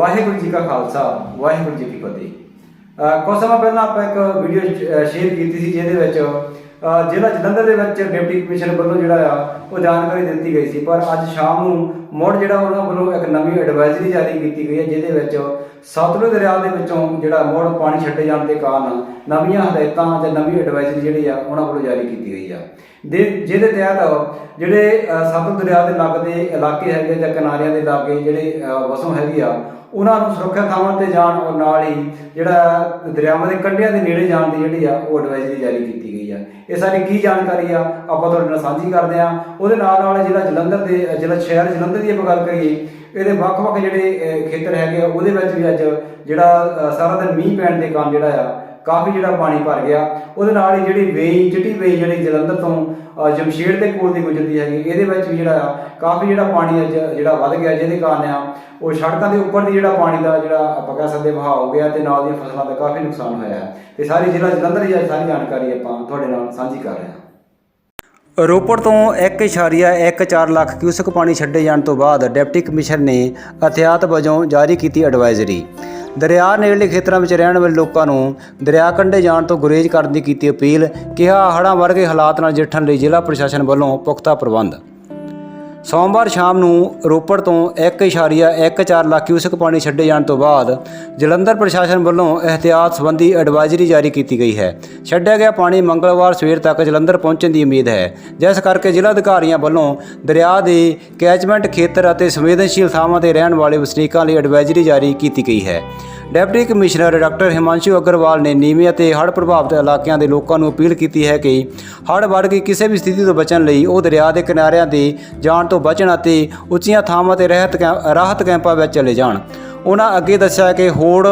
ਵਾਹਿਗੁਰੂ ਜੀ ਕਾ ਖਾਲਸਾ ਵਾਹਿਗੁਰੂ ਜੀ ਕੀ ਫਤਿਹ। ਅਹ ਕੁਝ ਸਮਾਂ ਪਹਿਲਾਂ ਆਪਾਂ ਇੱਕ ਵੀਡੀਓ ਸ਼ੇਅਰ ਕੀਤੀ ਸੀ ਜਿਹਦੇ ਵਿੱਚ ਜ਼ਿਲ੍ਹਾ ਜਲੰਧਰ ਦੇ ਵਿੱਚ ਡਿਪਟੀ ਕਮਿਸ਼ਨਰ ਵੱਲੋਂ ਜਿਹੜਾ ਆ ਉਹ ਜਾਣਕਾਰੀ ਦਿੱਤੀ ਗਈ ਸੀ। ਪਰ ਅੱਜ ਸ਼ਾਮ ਨੂੰ ਮੁੜ ਜਿਹੜਾ ਉਹਨਾਂ ਵੱਲੋਂ ਇੱਕ ਨਵੀਂ ਐਡਵਾਈਜ਼ਰੀ ਜਾਰੀ ਕੀਤੀ ਗਈ ਹੈ ਜਿਹਦੇ ਵਿੱਚ ਸਤਲੁਜ ਦਰਿਆ ਦੇ ਵਿੱਚੋਂ ਜਿਹੜਾ ਮੁੜ ਪਾਣੀ ਛੱਡੇ ਜਾਣ ਦੇ ਕਾਰਨ ਨਵੀਆਂ ਹਦਾਇਤਾਂ ਜਾਂ ਨਵੀਂ ਐਡਵਾਈਜ਼ਰੀ ਜਿਹੜੀ ਆ ਉਹਨਾਂ ਵੱਲੋਂ ਜਾਰੀ ਕੀਤੀ ਗਈ ਆ। ਦੇ ਜਿਹਦੇ ਤਹਿਤ ਜਿਹੜੇ ਅਹ, ਸਤਲੁਜ ਦਰਿਆ ਦੇ ਲੱਗਦੇ ਇਲਾਕੇ ਹੈਗੇ ਜਾਂ ਕਿਨਾਰਿਆਂ ਦੇ ਲਾਗੇ ਜਿਹੜੇ ਵਸੋਂ ਹੈਗੀ ਆ ਉਹਨਾਂ ਨੂੰ ਸੁਰੱਖਿਅਤ ਥਾਵਾਂ ਤੇ ਜਾਣ ਔਰ ਨਾਲ ਹੀ ਜਿਹੜਾ ਦਰਿਆਵਾਂ ਦੇ ਕੰਢਿਆਂ ਦੇ ਨੇੜੇ ਜਾਣ ਦੀ ਜਿਹੜੀ ਆ ਉਹ ਐਡਵਾਈਜ਼ਰੀ ਜਾਰੀ ਕੀਤੀ ਗਈ ਆ। ਇਹ ਸਾਰੀ ਕੀ ਜਾਣਕਾਰੀ ਆ, ਆਪਾਂ ਤੁਹਾਡੇ ਨਾਲ ਸਾਂਝੀ ਕਰਦੇ ਆ ਉਹਦੇ ਨਾਲ ਨਾਲ ਜਿਹੜਾ ਜਲੰਧਰ ਦੇ, ਜਿਹੜਾ ਸ਼ਹਿਰ ਜਲੰਧਰ ਦੀ ਆਪਾਂ ਗੱਲ ਕਰੀਏ, ਇਹਦੇ ਵੱਖ-ਵੱਖ ਜਿਹੜੇ ਖੇਤਰ ਹੈਗੇ ਆ, ਉਹਦੇ ਵਿੱਚ ਵੀ ਅੱਜ ਜਿਹੜਾ ਸਾਰਾ ਦਿਨ ਮੀਂਹ ਪੈਣ ਦੇ ਕਾਰਨ ਜਿਹੜਾ ਆ ਕਾਫੀ ਜਿਹੜਾ ਪਾਣੀ ਭਰ ਗਿਆ। ਉਹਦੇ ਨਾਲ ਹੀ ਜਿਹੜੀ ਵੇਈ ਚਿੱਟੀ ਵੇਈ ਜਿਹੜੀ ਜਲੰਧਰ ਤੋਂ ਅਹ, ਜਮਸ਼ੇੜ ਦੇ ਕੋਲ ਦੀ ਗੁਜ਼ਰਦੀ ਹੈਗੀ ਇਹਦੇ ਵਿੱਚ ਵੀ ਜਿਹੜਾ ਆ ਕਾਫੀ ਜਿਹੜਾ ਪਾਣੀ ਅੱਜ ਜਿਹੜਾ ਵੱਧ ਗਿਆ ਜਿਹਦੇ ਕਾਰਨ ਆ ਉਹ ਸੜਕਾਂ ਦੇ ਉੱਪਰ ਦੀ ਜਿਹੜਾ ਪਾਣੀ ਦਾ ਜਿਹੜਾ ਆਪਾਂ ਕਹਿ ਸਕਦੇ ਵਹਾਅ ਹੋ ਗਿਆ ਤੇ ਨਾਲ ਦੀਆਂ ਫਸਲਾਂ ਦਾ ਕਾਫੀ ਨੁਕਸਾਨ ਹੋਇਆ ਹੈ। ਤੇ ਸਾਰੀ ਜ਼ਿਲ੍ਹਾ ਜਲੰਧਰ ਦੀ ਸਾਰੀ ਜਾਣਕਾਰੀ ਆਪਾਂ ਤੁਹਾਡੇ ਨਾਲ ਸਾਂਝੀ ਕਰ ਰਹੇ ਹਾਂ। ਰੋਪੜ ਤੋਂ 1.14 ਲੱਖ ਕਿਊਸਕ ਪਾਣੀ ਛੱਡੇ ਜਾਣ ਤੋਂ ਬਾਅਦ ਡਿਪਟੀ ਕਮਿਸ਼ਨਰ ਨੇ ਅਥਿਆਤ ਵਜੋਂ ਜਾਰੀ ਕੀਤੀ ਐਡਵਾਈਜ਼ਰੀ ਦਰਿਆ ਨੇੜਲੇ ਖੇਤਰਾਂ ਵਿੱਚ ਰਹਿਣ ਵਾਲੇ ਲੋਕਾਂ ਨੂੰ ਦਰਿਆ ਕੰਢੇ ਜਾਣ ਤੋਂ ਗੁਰੇਜ਼ ਕਰਨ ਦੀ ਕੀਤੀ ਅਪੀਲ, ਕਿਹਾ ਹੜ੍ਹਾਂ ਵਰਗੇ ਹਾਲਾਤ ਨਾਲ ਜਿੱਠਣ ਲਈ ਜ਼ਿਲ੍ਹਾ ਪ੍ਰਸ਼ਾਸਨ ਵੱਲੋਂ ਪੁਖਤਾ ਪ੍ਰਬੰਧ। ਸੋਮਵਾਰ ਸ਼ਾਮ ਨੂੰ ਰੋਪੜ ਤੋਂ 1.14 ਲੱਖ ਕਿਊਸਕ ਪਾਣੀ ਛੱਡੇ ਜਾਣ ਤੋਂ ਬਾਅਦ ਜਲੰਧਰ ਪ੍ਰਸ਼ਾਸਨ ਵੱਲੋਂ ਇhtiyਾਤ ਸੰਬੰਧੀ ਐਡਵਾਈਜ਼ਰੀ ਜਾਰੀ ਕੀਤੀ ਗਈ ਹੈ। ਛੱਡਿਆ ਗਿਆ ਪਾਣੀ ਮੰਗਲਵਾਰ ਸਵੇਰ ਤੱਕ ਜਲੰਧਰ ਪਹੁੰਚਣ ਦੀ ਉਮੀਦ ਹੈ। ਜਿਸ ਕਰਕੇ ਜ਼ਿਲ੍ਹਾ ਅਧਿਕਾਰੀਆਂ ਵੱਲੋਂ ਦਰਿਆ ਦੇ ਕੈਚਮੈਂਟ ਖੇਤਰ ਅਤੇ ਸੰਵੇਦਨਸ਼ੀਲ ਥਾਵਾਂ ਤੇ ਰਹਿਣ ਵਾਲੇ ਵਸਨੀਕਾਂ ਲਈ ਐਡਵਾਈਜ਼ਰੀ ਜਾਰੀ ਕੀਤੀ ਗਈ ਹੈ। Deputy commissioner doctor Himanshu Agarwal ਨੇ ਨੀਵੇਂ ਅਤੇ ਹੜ੍ਹ ਪ੍ਰਭਾਵਿਤ ਇਲਾਕਿਆਂ ਦੇ ਲੋਕਾਂ ਨੂੰ ਅਪੀਲ ਕੀਤੀ ਹੈ ਕਿ ਹੜ੍ਹ ਵਰਗੀ ਕਿਸੇ ਵੀ ਸਥਿਤੀ ਤੋਂ ਬਚਣ ਲਈ ਉਹ ਦਰਿਆ ਦੇ ਕਿਨਾਰਿਆਂ ਤੇ ਜਾਣ ਤੋਂ ਬਚਣ ਅਤੇ ਉੱਚੀਆਂ ਥਾਵਾਂ ਤੇ ਰਹਿਤ ਕੈਂ- ਰਾਹਤ ਕੈਂਪਾਂ ਵਿੱਚ ਚਲੇ ਜਾਣ। ਉਹਨਾਂ ਅੱਗੇ ਦੱਸਿਆ ਕਿ ਹੋੜ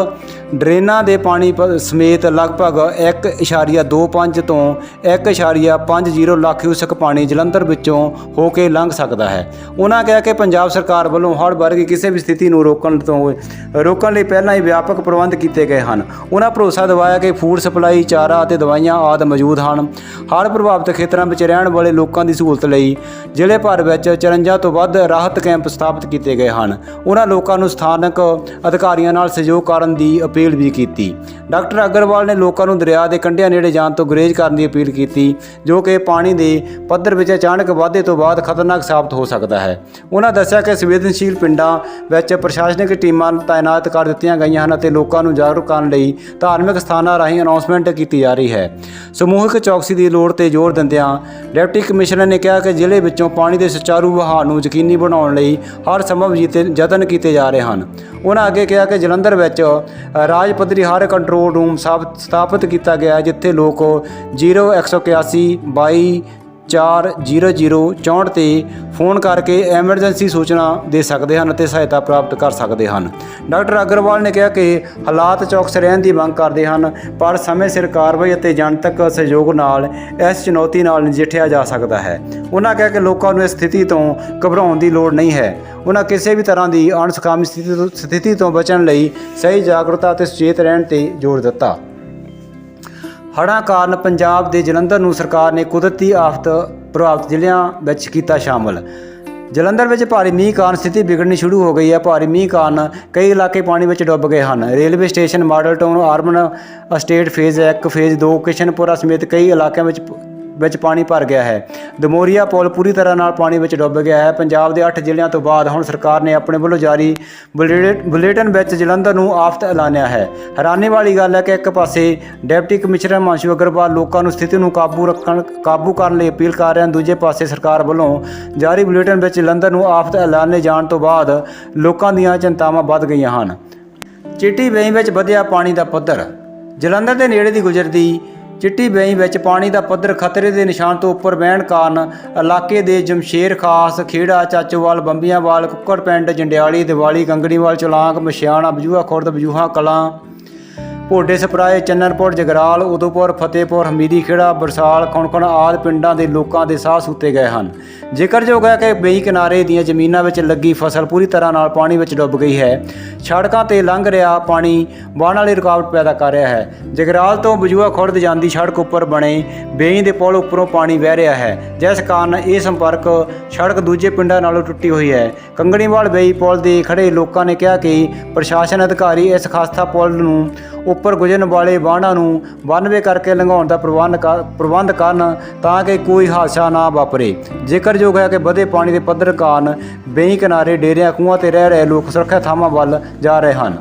ਡਰੇਨਾਂ ਦੇ ਪਾਣੀ ਪ- ਸਮੇਤ ਲਗਭਗ 1.25 ਤੋਂ 1.50 ਲੱਖ ਕਿਊਸਕ ਪਾਣੀ ਜਲੰਧਰ ਵਿੱਚੋਂ ਹੋ ਕੇ ਲੰਘ ਸਕਦਾ ਹੈ। ਉਹਨਾਂ ਕਿਹਾ ਕਿ ਪੰਜਾਬ ਸਰਕਾਰ ਵੱਲੋਂ ਹੜ੍ਹ ਵਰਗੀ ਕਿਸੇ ਵੀ ਸਥਿਤੀ ਨੂੰ ਰੋਕਣ ਤੋਂ, ਰੋਕਣ ਲਈ ਪਹਿਲਾਂ ਹੀ ਵਿਆਪਕ ਪ੍ਰਬੰਧ ਕੀਤੇ ਗਏ ਹਨ। ਉਹਨਾਂ ਭਰੋਸਾ ਦਿਵਾਇਆ ਕਿ ਫੂਡ ਸਪਲਾਈ, ਚਾਰਾ ਅਤੇ ਦਵਾਈਆਂ ਆਦਿ ਮੌਜੂਦ ਹਨ। ਹੜ੍ਹ ਪ੍ਰਭਾਵਿਤ ਖੇਤਰਾਂ ਵਿੱਚ ਰਹਿਣ ਵਾਲੇ ਲੋਕਾਂ ਦੀ ਸਹੂਲਤ ਲਈ ਜ਼ਿਲ੍ਹੇ ਭਰ ਵਿੱਚ 54 ਤੋਂ ਵੱਧ ਰਾਹਤ ਕੈਂਪ ਸਥਾਪਿਤ ਕੀਤੇ ਗਏ ਹਨ। ਉਹਨਾਂ ਲੋਕਾਂ ਨੂੰ ਸਥਾਨਕ ਅਧਿਕਾਰੀਆਂ ਨਾਲ ਸਹਿਯੋਗ ਕਰਨ ਦੀ ਅਪੀਲ ਵੀ ਕੀਤੀ। ਡਾਕਟਰ ਅਗਰਵਾਲ ਨੇ ਲੋਕਾਂ ਨੂੰ ਦਰਿਆ ਦੇ ਕੰਢਿਆਂ ਨੇੜੇ ਜਾਣ ਤੋਂ ਗੁਰੇਜ਼ ਕਰਨ ਦੀ ਅਪੀਲ ਕੀਤੀ, ਜੋ ਕਿ ਪਾਣੀ ਦੇ ਪੱਧਰ ਵਿੱਚ ਅਚਾਨਕ ਵਾਧੇ ਤੋਂ ਬਾਅਦ ਖਤਰਨਾਕ ਸਾਬਤ ਹੋ ਸਕਦਾ ਹੈ। ਉਹਨਾਂ ਦੱਸਿਆ ਕਿ ਸੰਵੇਦਨਸ਼ੀਲ ਪਿੰਡਾਂ ਵਿੱਚ ਪ੍ਰਸ਼ਾਸਨਿਕ ਟੀਮਾਂ ਤਾਇਨਾਤ ਕਰ ਦਿੱਤੀਆਂ ਗਈਆਂ ਹਨ ਅਤੇ ਲੋਕਾਂ ਨੂੰ ਜਾਗਰੂਕ ਕਰਨ ਲਈ ਧਾਰਮਿਕ ਸਥਾਨਾਂ ਰਾਹੀਂ ਅਨਾਉਂਸਮੈਂਟ ਕੀਤੀ ਜਾ ਰਹੀ ਹੈ। ਸਮੂਹਿਕ ਚੌਕਸੀ ਦੀ ਲੋੜ ਤੇ ਜ਼ੋਰ ਦਿੰਦਿਆਂ ਡਿਪਟੀ ਕਮਿਸ਼ਨਰ ਨੇ ਕਿਹਾ ਕਿ ਜ਼ਿਲ੍ਹੇ ਵਿੱਚੋਂ ਪਾਣੀ ਦੇ ਸੁਚਾਰੂ ਵਹਾਅ ਨੂੰ ਯਕੀਨੀ ਬਣਾਉਣ ਲਈ ਹਰ ਸੰਭਵ ਜੀਤੇ- ਯਤਨ ਕੀਤੇ ਜਾ ਰਹੇ ਹਨ। ਉਹਨਾਂ ਅੱਗੇ ਕਿਹਾ ਕਿ ਜਲੰਧਰ ਵਿੱਚ ਰਾਜ ਪੱਧਰੀ ਹਰ ਕੰਟਰੋਲ ਰੂਮ ਸਾਬ- ਸਥਾਪਿਤ ਕੀਤਾ ਗਿਆ ਜਿੱਥੇ ਲੋਕ 0181 22 40064 ਤੇ ਫੋਨ ਕਰਕੇ ਐਮਰਜੈਂਸੀ ਸੂਚਨਾ ਦੇ ਸਕਦੇ ਹਨ ਅਤੇ ਸਹਾਇਤਾ ਪ੍ਰਾਪਤ ਕਰ ਸਕਦੇ ਹਨ। ਡਾਕਟਰ ਅਗਰਵਾਲ ਨੇ ਕਿਹਾ ਕਿ ਹਾਲਾਤ ਚੌਕਸ ਰਹਿਣ ਦੀ ਮੰਗ ਕਰਦੇ ਹਨ, ਪਰ ਸਮੇਂ ਸਿਰ ਕਾਰਵਾਈ ਅਤੇ ਜਨਤਕ ਸਹਿਯੋਗ ਨਾਲ ਇਸ ਚੁਣੌਤੀ ਨਾਲ ਨਜਿੱਠਿਆ ਜਾ ਸਕਦਾ ਹੈ। ਉਹਨਾਂ ਕਿਹਾ ਕਿ ਲੋਕਾਂ ਨੂੰ ਇਸ ਸਥਿਤੀ ਤੋਂ ਘਬਰਾਉਣ ਦੀ ਲੋੜ ਨਹੀਂ ਹੈ। ਉਹਨਾਂ ਕਿਸੇ ਵੀ ਤਰ੍ਹਾਂ ਦੀ ਅਣਸੁਖਾਵੀ ਸਥਿਤੀ ਸਥਿਤੀ ਤੋਂ ਬਚਣ ਲਈ ਸਹੀ ਜਾਗਰੂਕਤਾ ਅਤੇ ਸੁਚੇਤ ਰਹਿਣ ਤੇ ਜ਼ੋਰ ਦਿੱਤਾ। ਹੜ੍ਹਾਂ ਕਾਰਨ ਪੰਜਾਬ ਦੇ ਜਲੰਧਰ ਨੂੰ ਸਰਕਾਰ ਨੇ ਕੁਦਰਤੀ ਆਫਤ ਪ੍ਰਭਾਵਿਤ ਜ਼ਿਲ੍ਹਿਆਂ ਵਿੱਚ ਕੀਤਾ ਸ਼ਾਮਲ। ਜਲੰਧਰ ਵਿੱਚ ਭਾਰੀ ਮੀਂਹ ਕਾਰਨ ਸਥਿਤੀ ਵਿਗੜਨੀ ਸ਼ੁਰੂ ਹੋ ਗਈ ਹੈ। ਭਾਰੀ ਮੀਂਹ ਕਾਰਨ ਕਈ ਇਲਾਕੇ ਪਾਣੀ ਵਿੱਚ ਡੁੱਬ ਗਏ ਹਨ। Railway station Model Town, urban estate phase 1 phase 2 Kishanpura ਸਮੇਤ ਕਈ ਇਲਾਕਿਆਂ ਵਿੱਚ ਵਿੱਚ ਪਾਣੀ ਭਰ ਗਿਆ ਹੈ। ਦਮੋਰੀਆ ਪੁਲ ਪੂਰੀ ਤਰ੍ਹਾਂ ਨਾਲ ਪਾਣੀ ਵਿੱਚ ਡੁੱਬ ਗਿਆ ਹੈ। ਪੰਜਾਬ ਦੇ 8 ਜ਼ਿਲ੍ਹਿਆਂ ਤੋਂ ਬਾਅਦ ਹੁਣ ਸਰਕਾਰ ਨੇ ਆਪਣੇ ਵੱਲੋਂ ਜਾਰੀ ਬੁਲੇਟ- ਬੁਲੇਟਿਨ ਵਿੱਚ ਜਲੰਧਰ ਨੂੰ ਆਫਤ ਐਲਾਨਿਆ ਹੈ। ਹੈਰਾਨੀ ਵਾਲੀ ਗੱਲ ਹੈ ਕਿ ਇੱਕ ਪਾਸੇ ਡਿਪਟੀ ਕਮਿਸ਼ਨਰ ਮਾਨਸ਼ੂ ਅਗਰਵਾਲ ਲੋਕਾਂ ਨੂੰ ਸਥਿਤੀ ਨੂੰ ਕਾਬੂ ਰੱਖਣ, ਕਾਬੂ ਕਰਨ ਲਈ ਅਪੀਲ ਕਰ ਰਹੇ ਹਨ। ਦੂਜੇ ਪਾਸੇ ਸਰਕਾਰ ਵੱਲੋਂ ਜਾਰੀ ਬੁਲੇਟਿਨ ਵਿੱਚ ਜਲੰਧਰ ਨੂੰ ਆਫਤ ਐਲਾਨੇ ਜਾਣ ਤੋਂ ਬਾਅਦ ਲੋਕਾਂ ਦੀਆਂ ਚਿੰਤਾਵਾਂ ਵੱਧ ਗਈਆਂ ਹਨ। ਚਿੱਟੀ ਵੇਈ ਵਿੱਚ ਵਧਿਆ ਪਾਣੀ ਦਾ ਪੱਧਰ। ਜਲੰਧਰ ਦੇ ਨੇੜੇ ਦੀ ਗੁਜ਼ਰਦੀ ਚਿੱਟੀ ਬੇਈ ਵਿੱਚ ਪਾਣੀ ਦਾ ਪੱਧਰ ਖਤਰੇ ਦੇ ਨਿਸ਼ਾਨ ਤੋਂ ਉੱਪਰ ਵਹਿਣ ਕਾਰਨ ਇਲਾਕੇ ਦੇ ਜਮਸ਼ੇਰ, ਖਾਸ ਖੇੜਾ, ਚਾਚੋਵਾਲ, ਬੰਬੀਆਂਵਾਲ ਕੁੱਕਰ ਪਿੰਡ, ਜੰਡਿਆਲੀ, ਦਿਵਾਲੀ ਗੰਗੜੀਵਾਲ ਚਲਾਂਗ ਮਸ਼ਿਆਣਾ, ਬਜੂਹਾ ਖੁਰਦ, ਬਜੂਹਾ ਕਲਾਂ ਭੋਡੇ ਸਪਰਾਏ ਚੰਨਰਪੁਰ ਜਗਰਾਲ, ਉਦੋਪੁਰ, ਫਤਿਹਪੁਰ ਹਮੀਦੀ ਖੇੜਾ ਬਰਸਾਲ, ਕੌਣਕਣ ਆਦਿ ਪਿੰਡਾਂ ਦੇ ਲੋਕਾਂ ਦੇ ਸਾਹ ਸੁੱਤੇ ਗਏ ਹਨ। ਜ਼ਿਕਰਯੋਗ ਹੈ ਕਿ ਬਈ ਕਿਨਾਰੇ ਦੀਆਂ ਜ਼ਮੀਨਾਂ ਵਿੱਚ ਲੱਗੀ ਫਸਲ ਪੂਰੀ ਤਰ੍ਹਾਂ ਨਾਲ ਪਾਣੀ ਵਿੱਚ ਡੁੱਬ ਗਈ ਹੈ। ਸੜਕਾਂ ਤੇ ਲੰਘ ਰਿਹਾ ਪਾਣੀ ਵਾਹਨ ਵਾਲੀ ਰੁਕਾਵਟ ਪੈਦਾ ਕਰ ਰਿਹਾ ਹੈ। ਜਗਰਾਲ ਤੋਂ ਬਜੂਆ ਖੁਰਦ ਜਾਂਦੀ ਸੜਕ ਉੱਪਰ ਬਣੇ ਬੇਈ ਦੇ ਪੁਲ ਉੱਪਰੋਂ ਪਾਣੀ ਵਹਿ ਰਿਹਾ ਹੈ। ਜਿਸ ਕਾਰਨ ਇਹ ਸੰਪਰਕ ਸੜਕ ਦੂਜੇ ਪਿੰਡਾਂ ਨਾਲੋਂ ਟੁੱਟੀ ਹੋਈ ਹੈ। ਕੰਗਣੀਵਾਲ ਬੇਈ ਪੁਲ ਦੇ ਖੜੇ ਲੋਕਾਂ ਨੇ ਕਿਹਾ ਕਿ ਪ੍ਰਸ਼ਾਸਨ ਅਧਿਕਾਰੀ ਇਸ ਖਾਸਤਾ ਪੁਲ ਨੂੰ ਉੱਪਰ ਗੁਜ਼ਰਨ ਵਾਲੇ ਵਾਹਨਾਂ ਨੂੰ ਬੰਨਵੇ ਕਰਕੇ ਲੰਘਾਉਣ ਦਾ ਪ੍ਰਬੰਧ ਕਰ- ਪ੍ਰਬੰਧ ਕਰਨ ਤਾਂ ਕਿ ਕੋਈ ਹਾਦਸਾ ਨਾ ਵਾਪਰੇ। ਜ਼ਿਕਰਯੋਗ ਹੈ ਕਿ ਵਧੇ ਪਾਣੀ ਦੇ ਪੱਧਰ ਕਾਰਨ ਬੇਈ ਕਿਨਾਰੇ ਡੇਰਿਆਂ, ਖੂਹਾਂ ਤੇ ਰਹਿ ਰਹੇ ਲੋਕ ਸੁਰੱਖਿਆ ਥਾਵਾਂ ਵੱਲ ਜਾ ਰਹੇ ਹਨ।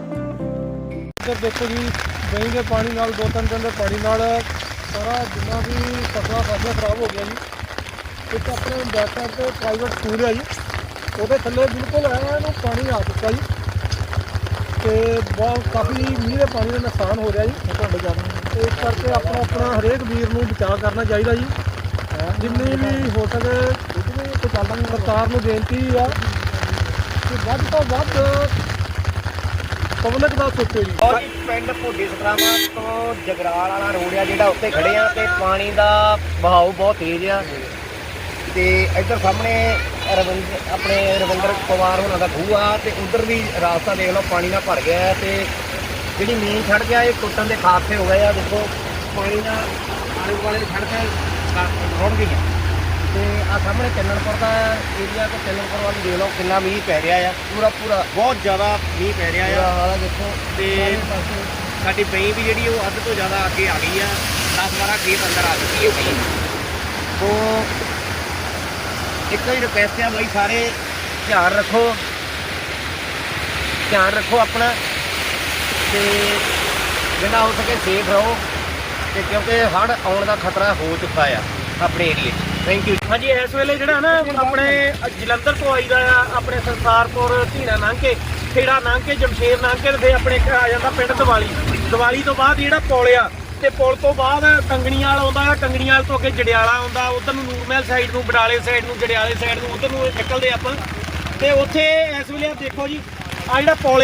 ਇੱਧਰ ਦੇਖੋ ਜੀ ਦਹੀਂ ਦੇ ਪਾਣੀ ਨਾਲ, ਦੋ ਤਿੰਨ ਦਿਨ ਦੇ ਪਾਣੀ ਨਾਲ ਸਾਰਾ ਜਿੰਨਾ ਵੀ ਫਸਲਾਂ ਫਸਲਾਂ ਖਰਾਬ ਹੋ ਗਿਆ ਜੀ। ਇੱਕ ਆਪਣੇ ਬੈਕ ਸਾਈਡ ਤੇ ਪ੍ਰਾਈਵੇਟ ਸਕੂਲ ਹੈ ਜੀ। ਉਹਦੇ ਥੱਲੇ ਬਿਲਕੁਲ ਹੈ ਇਹਨੂੰ ਪਾਣੀ ਆ ਚੁੱਕਾ ਜੀ। ਤੇ ਬਹੁਤ ਕਾਫੀ ਮੀਂਹ ਦੇ ਪਾਣੀ ਦਾ ਨੁਕਸਾਨ ਹੋ ਰਿਹਾ ਜੀ। ਤੁਹਾਡੇ ਜਾਨ ਤੇ ਇਸ ਕਰਕੇ ਆਪਣਾ ਆਪਣਾ ਹਰੇਕ ਵੀਰ ਨੂੰ ਬਚਾਅ ਕਰਨਾ ਚਾਹੀਦਾ ਜੀ। ਜਿੰਨੀ ਵੀ ਹੋ ਸਕੇ ਸਰਕਾਰ ਨੂੰ ਬੇਨਤੀ ਆ ਕਿ ਵੱਧ ਤੋਂ ਵੱਧ ਪਬਲਿਕ ਦਾ ਸੋਚੋ ਜੀ। ਔਰ ਪਿੰਡ ਭੋਡੀ ਸਤਰਾਵਾਂ ਤੋਂ ਜਗਰਾਲ ਵਾਲਾ ਰੋਡ ਆ ਜਿਹੜਾ ਉੱਤੇ ਖੜੇ ਆ ਤੇ ਪਾਣੀ ਦਾ ਵਹਾਅ ਬਹੁਤ ਤੇਜ਼ ਆ। ਤੇ ਇੱਧਰ ਸਾਹਮਣੇ ਰਵਿੰਦਰ ਆਪਣੇ ਰਵਿੰਦਰ ਪਵਾਰ ਹੋਣਾ ਦਾ ਖੂਹ ਆ ਤੇ ਉਧਰ ਵੀ ਰਾਸਤਾ ਦੇਖ ਲਓ ਪਾਣੀ ਨਾਲ ਭਰ ਗਿਆ ਹੈ ਤੇ ਜਿਹੜੀ ਮੇਨ ਸੜਕ ਆ ਇਹ ਟੁੱਟਣ ਦੇ ਖਾਸੇ ਹੋ ਗਏ ਆ। ਦੇਖੋ ਪਾਣੀ ਨਾਲ ਆਲੇ ਦੁਆਲੇ ਦੀ ਸੜਕ ਰੁੜ ਗਈ ਆ। ਤੇ ਆ ਸਾਹਮਣੇ ਚੱਲਣਪੁਰ ਦਾ ਏਰੀਆ ਤੇ ਚੱਲਣਪੁਰ ਵਾਲੀ ਦੇਖ ਲਓ ਕਿੰਨਾ ਮੀਂਹ ਪੈ ਰਿਹਾ ਆ। ਪੂਰਾ ਪੂਰਾ। ਬਹੁਤ ਜ਼ਿਆਦਾ ਮੀਂਹ ਪੈ ਰਿਹਾ ਆ। ਹਾਲਾ ਦੇਖੋ। ਤੇ ਸਾਡੀ ਪਈ ਵੀ ਜਿਹੜੀ ਉਹ ਅੱਧ ਤੋਂ ਜ਼ਿਆਦਾ ਅੱਗੇ ਆ ਗਈ ਆ। 10 12 ਖੇਤ ਅੰਦਰ ਆ ਚੁੱਕੀ ਹੈ ਪਈ ਤੋਂ ਇੱਕ ਹੀ ਰਿਕਵੈਸਟ ਆ ਬਈ ਸਾਰੇ ਧਿਆਨ ਰੱਖੋ। ਧਿਆਨ ਰੱਖੋ ਆਪਣਾ। ਤੇ ਜਿੰਨਾ ਹੋ ਸਕੇ ਸੇਫ ਰਹੋ। ਤੇ ਕਿਉਂਕਿ ਹੜ੍ਹ ਆਉਣ ਦਾ ਖਤਰਾ ਹੋ ਚੁੱਕਾ ਆ ਆਪਣੇ ਏਰੀਏ 'ਚ। ਥੈਂਕ ਯੂ ਹਾਂਜੀ ਇਸ ਵੇਲੇ ਜਿਹੜਾ ਨਾ ਆਪਣੇ ਜਲੰਧਰ ਤੋਂ ਆਈਦਾ ਆ ਆਪਣੇ ਸੰਸਾਰਪੁਰ ਧੀਣਾ ਲੰਘ ਕੇ ਖੇੜਾ ਲੰਘ ਕੇ ਜਮਸ਼ੇਰ ਲੰਘ ਕੇ ਤੇ ਆਪਣੇ ਆ ਜਾਂਦਾ ਪਿੰਡ ਦਿਵਾਲੀ। ਦਿਵਾਲੀ ਤੋਂ ਬਾਅਦ ਜਿਹੜਾ ਪੁਲ ਆ ਤੇ ਪੁਲ ਤੋਂ ਬਾਅਦ ਕੰਗਣੀਵਾਲ ਆਉਂਦਾ ਆ ਕੰਗਣੀਵਾਲ ਤੋਂ ਅੱਗੇ ਜੜਿਆਲਾ ਆਉਂਦਾ, ਉਧਰ ਨੂੰ ਨੂਰਮਹਿਲ ਸਾਈਡ ਨੂੰ, ਬਡਾਲੇ ਸਾਈਡ ਨੂੰ, ਜੜਿਆਲੇ ਸਾਈਡ ਨੂੰ, ਉਧਰ ਨੂੰ ਨਿਕਲਦੇ ਆਪਾਂ। ਤੇ ਉੱਥੇ ਇਸ ਵੇਲੇ ਦੇਖੋ ਜੀ ਆ ਜਿਹੜਾ ਪੁਲ